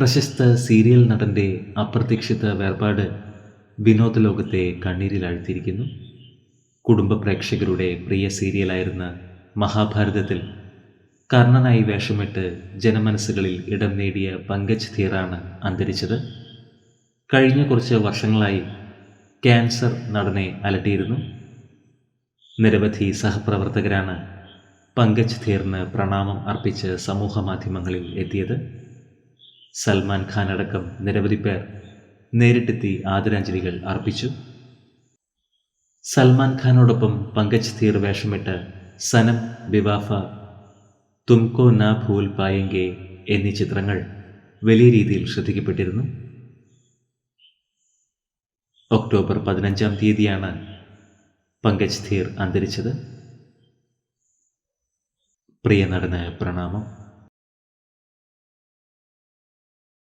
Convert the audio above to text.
പ്രശസ്ത സീരിയൽ നടന്റെ അപ്രതീക്ഷിത വേർപാട് വിനോദ ലോകത്തെ കണ്ണീരിൽ അഴുത്തിയിരിക്കുന്നു കുടുംബ പ്രേക്ഷകരുടെ പ്രിയ സീരിയലായിരുന്ന മഹാഭാരതത്തിൽ കർണനായി വേഷമിട്ട് ജനമനസ്സുകളിൽ ഇടം നേടിയ പങ്കജ് ധീറാണ് അന്തരിച്ചത്. കഴിഞ്ഞ കുറച്ച് വർഷങ്ങളായി ക്യാൻസർ നടനെ അലട്ടിയിരുന്നു. നിരവധി സഹപ്രവർത്തകരാണ് പങ്കജ് ധീറിന് പ്രണാമം അർപ്പിച്ച് സമൂഹ മാധ്യമങ്ങളിൽ എത്തിയത്. സൽമാൻ ഖാൻ അടക്കം നിരവധി പേർ നേരിട്ടെത്തി ആദരാഞ്ജലികൾ അർപ്പിച്ചു. സൽമാൻ ഖാനോടൊപ്പം പങ്കജ് തീർ വേഷമിട്ട് സനം ബിവാഫ തുംകോ ന ഭൂൽ പായെങ്കെ എന്നീ ചിത്രങ്ങൾ വലിയ രീതിയിൽ ശ്രദ്ധിക്കപ്പെട്ടിരുന്നു. ഒക്ടോബർ പതിനഞ്ചാം തീയതിയാണ് പങ്കജ് ധീർ അന്തരിച്ചത്. പ്രിയ നടന് പ്രണാമം.